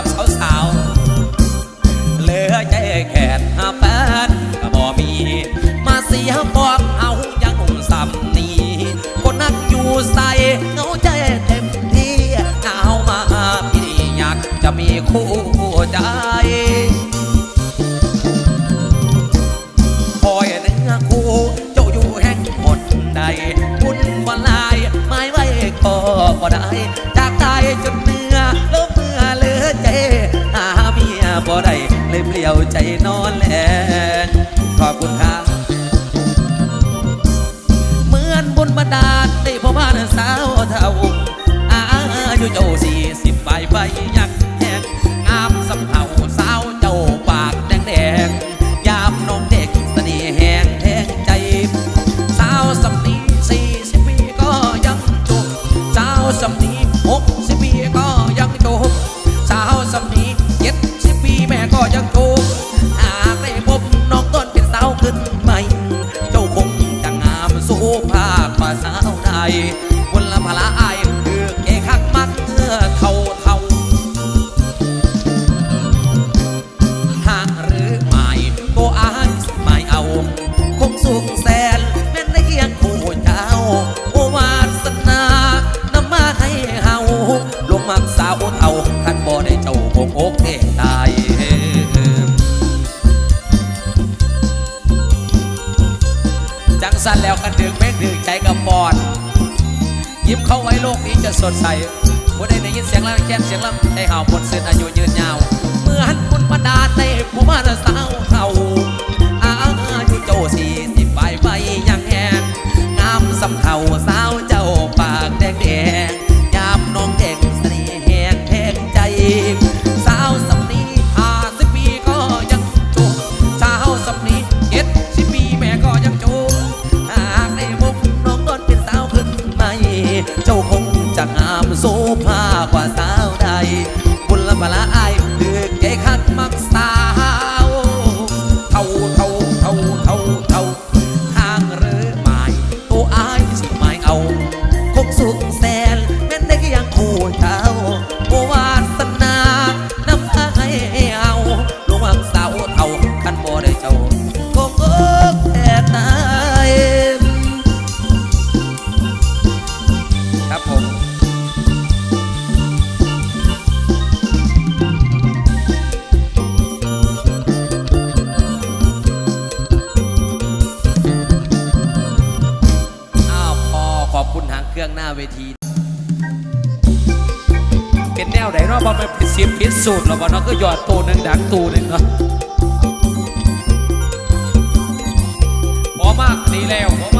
ับสาวๆเหลือใจแขนหาแฟนก็บ่มี มาเสียบอกเอายังหนุ่มสำนีคนนักอยู่ใส่เงาใจเต็มที่เอามาพี่อยากจะมีคู่ใจ นอนแลขอบคุณค่ะเหมือนบุญบันดาลได้พ่อบ้านสาวเท่าอายุเจ้าสี่สิบใบใบ สั้นแล้วกันดึงแม่งดึงใจกับปอดยิ้มเข้าไว้โลกนี้จะสดใสบ่ได้ได้ยินเสียงล่างแค้นเสียงลำได้ห่าวมดเส้นอายุยืนยาว เหมือนคุณประดาในผู้มาสาวเท่าอาอายุโจ้าสี่สิบปใบยังแหงงามสำเทา งหน้าเวที เป็นแนวไหนเนาะบอลมันเป็นเสียงเปลี่นสูตรแล้วบอลเนาะก็หยอดตูนึงดังตูนึงเนาะพอมากดีแล้วพอมาก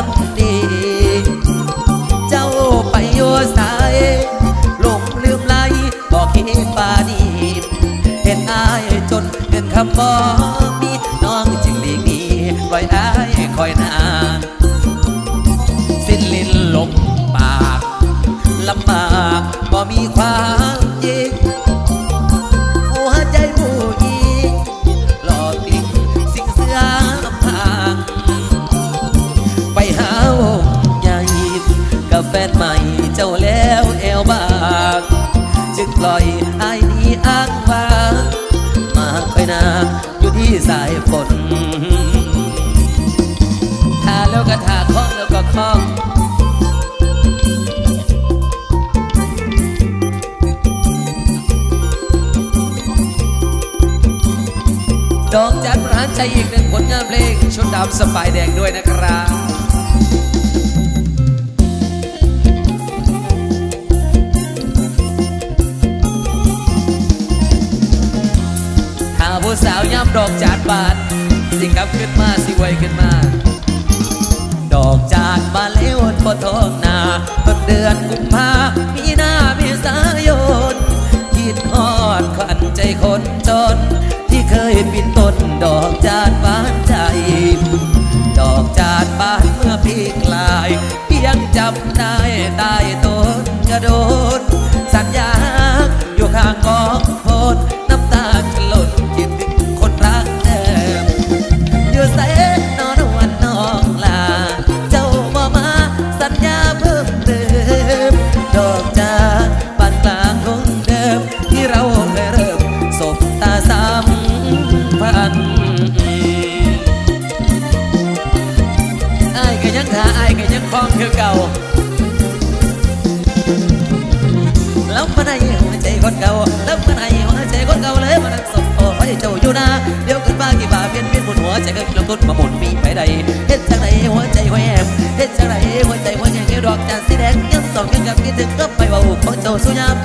ดอกจันทร์ร้ารใจอีกหนึ่งผลงานเพลงชนดำสปายแดงด้วยนะครับหาผู้สาวย่ำดอกจันบานสิกลับขึ้นมาสิไวขึ้นมา ดอกจันมาเลี้ยวพอทองนาต้นเดือนกุมภามี ได้ตายตนจะโดน ใจก็ลงต้นมาหมุนมีไปใดเฮ็ดจังไรหัวใจหัวแอมเฮ็ดจังไรหัวใจหัวแยงเงี้ดอกจันสีแดงยังสองยังกับคิดถึงก็ไปว่าของเจ้าสุยาม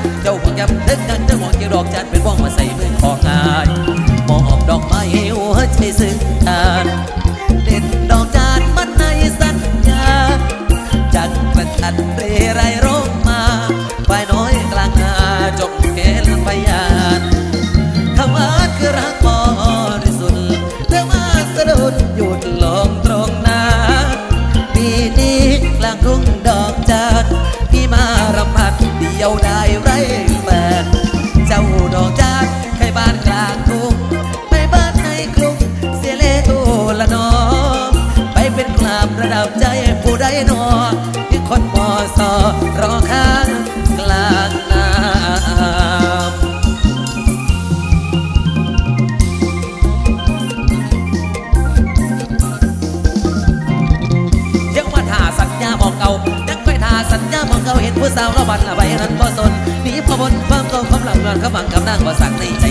各忙各难，我散了。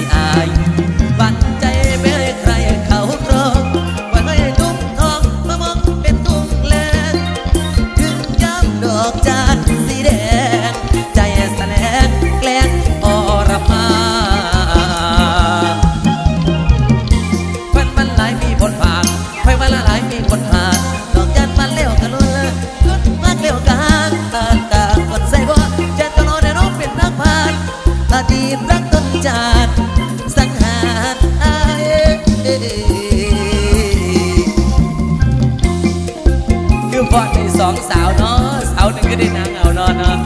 พ่อมีสองสาวเนาะสาวหนึ่งก็ได้นางเอานอนเนาะ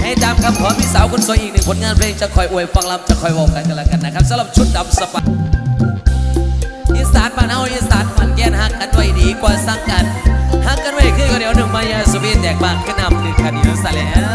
ให้จำคำขอพี่สาวคนสวยอีกหนึ่งผลงานเพลงจะคอยอวยฟังลำจะคอยบอกกันกันล้กันนะครับสำหรับชุดดำสปาอีสานบ้านเฮาอีสานมันแก่นหักกันไว้ดีกว่าสักกันหักกันไว้คือก็เดียวหนึ่งมายาสุบีแตกบางขึ้นนำคือคดีนุสแล้ว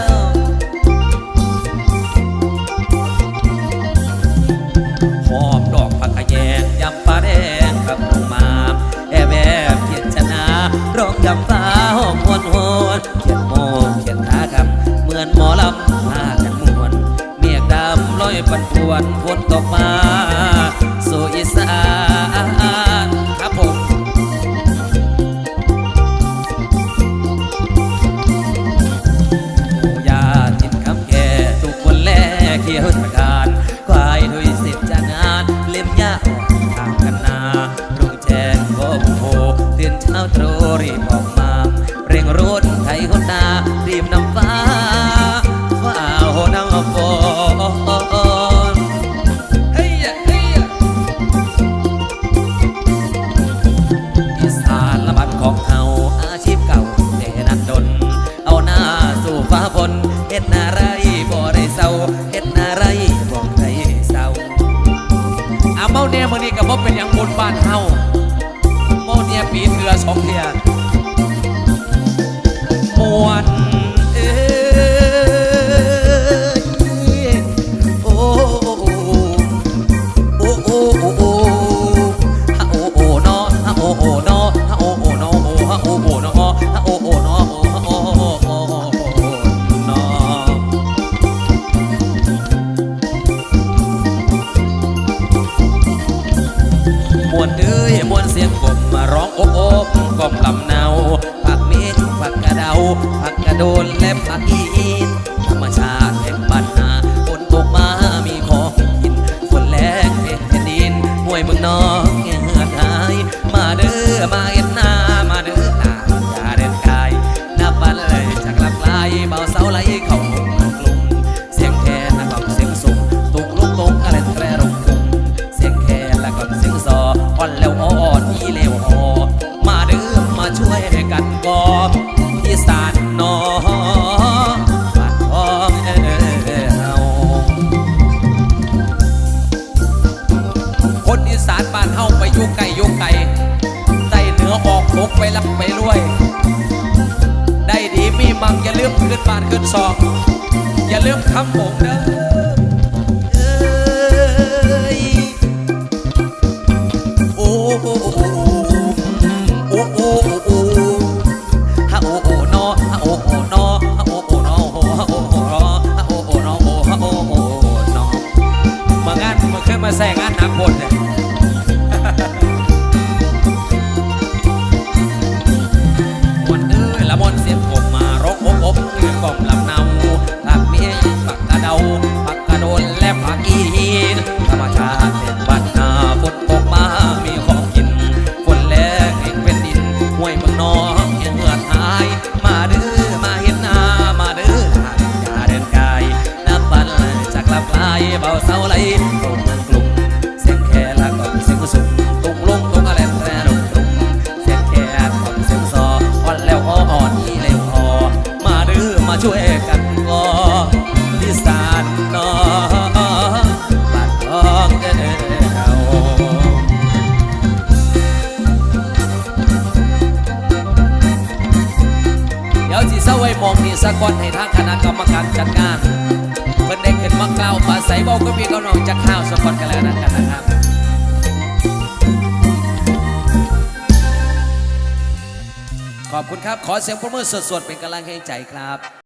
ลืมคำบอกเด้อ สะกดให้ทางคณะกรรมการจัดงานเพิ่นได้ขึ้นมากล่าวปาใสบอกก็มีก็นองจะข้าวสะกดกันแล้วนั้นกันนะครับขอบคุณครับ ขอเสียงปรบมือสดๆ เป็นกำลังให้ใจครับ